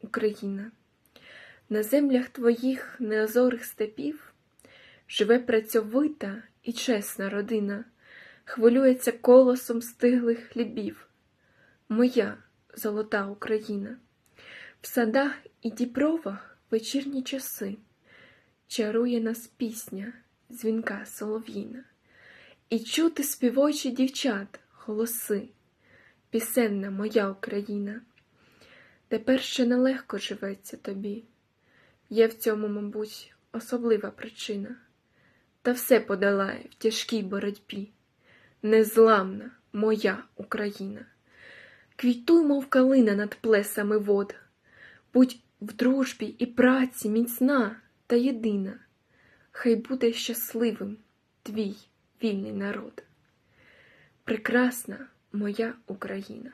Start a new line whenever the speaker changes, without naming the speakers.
Україна. На землях твоїх неозорих степів живе працьовита і чесна родина, хвилюється колосом стиглих хлібів. Моя золота Україна. В садах і дібровах вечірні часи чарує нас пісня, дзвінка солов'їна, і чути співочі дівчат голоси, пісенна моя Україна. Тепер ще нелегко живеться тобі. Є в цьому, мабуть, особлива причина, та все подолає в тяжкій боротьбі. Незламна моя Україна. Квітуй, мов калина над плесами вод, будь в дружбі і праці міцна та єдина, хай буде щасливим твій вільний народ. Прекрасна моя Україна.